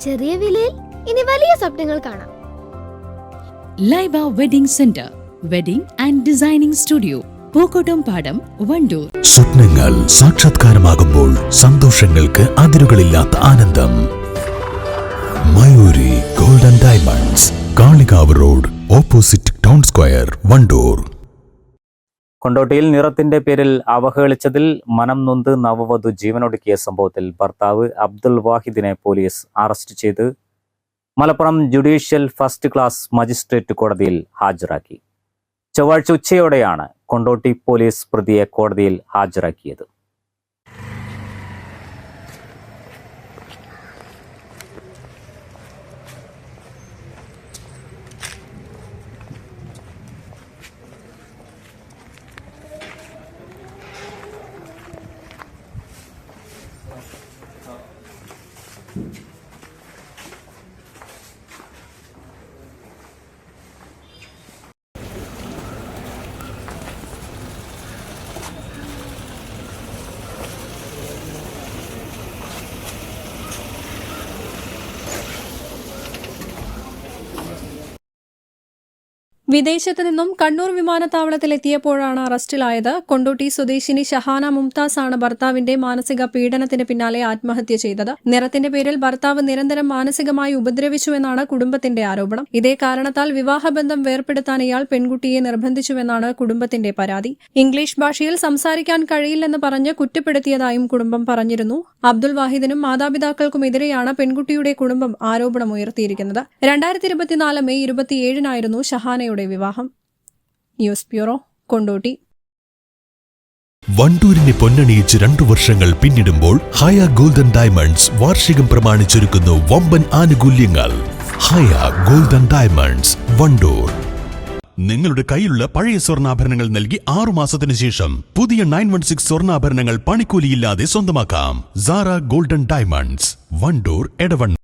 ചെറിയ വിലയിൽ ഇനി വലിയ സ്വപ്നങ്ങൾ കാണാം. Laiba wedding centre wedding and designing studio Pookkottam Padam Wandoor. സ്വപ്നങ്ങൾ സാക്ഷാത്കാരമാകുമ്പോൾ സന്തോഷങ്ങൾക്ക് അതിരുകളില്ലാത്ത ആനന്ദം. Mayuri golden diamonds Kalikavu road opposite town square Wandoor. കൊണ്ടോട്ടിയിൽ നിറത്തിന്റെ പേരിൽ അവഹേളിച്ചതിൽ മനം നൊന്ത് നവവധു ജീവനൊടുക്കിയ സംഭവത്തിൽ ഭർത്താവ് അബ്ദുൽ വാഹിദിനെ പോലീസ് അറസ്റ്റ് ചെയ്ത് Malappuram judicial first class magistrate കോടതിയിൽ ഹാജരാക്കി. ചൊവ്വാഴ്ച ഉച്ചയോടെയാണ് കൊണ്ടോട്ടി പോലീസ് പ്രതിയെ കോടതിയിൽ ഹാജരാക്കിയത്. Thank you. വിദേശത്ത് നിന്നും കണ്ണൂർ വിമാനത്താവളത്തിൽ എത്തിയപ്പോഴാണ് അറസ്റ്റിലായത്. കൊണ്ടോട്ടി സ്വദേശിനി ഷഹാന മുംതാസ് ആണ് ഭർത്താവിന്റെ മാനസിക പീഡനത്തിന് പിന്നാലെ ആത്മഹത്യ ചെയ്തത്. നിറത്തിന്റെ പേരിൽ ഭർത്താവ് നിരന്തരം മാനസികമായി ഉപദ്രവിച്ചുവെന്നാണ് കുടുംബത്തിന്റെ ആരോപണം. ഇതേ കാരണത്താൽ വിവാഹബന്ധം വേർപ്പെടുത്താൻ ഇയാൾ പെൺകുട്ടിയെ നിർബന്ധിച്ചുവെന്നാണ് കുടുംബത്തിന്റെ പരാതി. ഇംഗ്ലീഷ് ഭാഷയിൽ സംസാരിക്കാൻ കഴിയില്ലെന്ന് പറഞ്ഞ് കുറ്റപ്പെടുത്തിയതായും കുടുംബം പറഞ്ഞിരുന്നു. അബ്ദുൽ വാഹിദിനും മാതാപിതാക്കൾക്കുമെതിരെയാണ് പെൺകുട്ടിയുടെ കുടുംബം ആരോപണമുയർത്തിയിരിക്കുന്നത്. രണ്ടായിരത്തി ഇരുപത്തിനാല് മെയ് ഇരുപത്തിയേഴിനായിരുന്നു ഷഹാനയുടെ വിവാഹം. News bureau Kondotty. വണ്ടൂരിനെ പൊന്നണിയിച്ച് രണ്ടു വർഷങ്ങൾ പിന്നിടുമ്പോൾ ഹയ ഗോൾഡൻ ഡയമണ്ട്സ് വാർഷികം പ്രമാണിച്ചൊരുക്കുന്നു വമ്പൻ ആനുകൂല്യങ്ങൾ. Haya golden diamonds Wandoor. നിങ്ങളുടെ കയ്യിലുള്ള പഴയ സ്വർണാഭരണങ്ങൾ നൽകി ആറു മാസത്തിന് ശേഷം പുതിയ നയൻ വൺ സിക്സ് സ്വർണാഭരണങ്ങൾ പണിക്കൂലിയില്ലാതെ സ്വന്തമാക്കാം. Sara golden diamonds Wandoor Edavanna.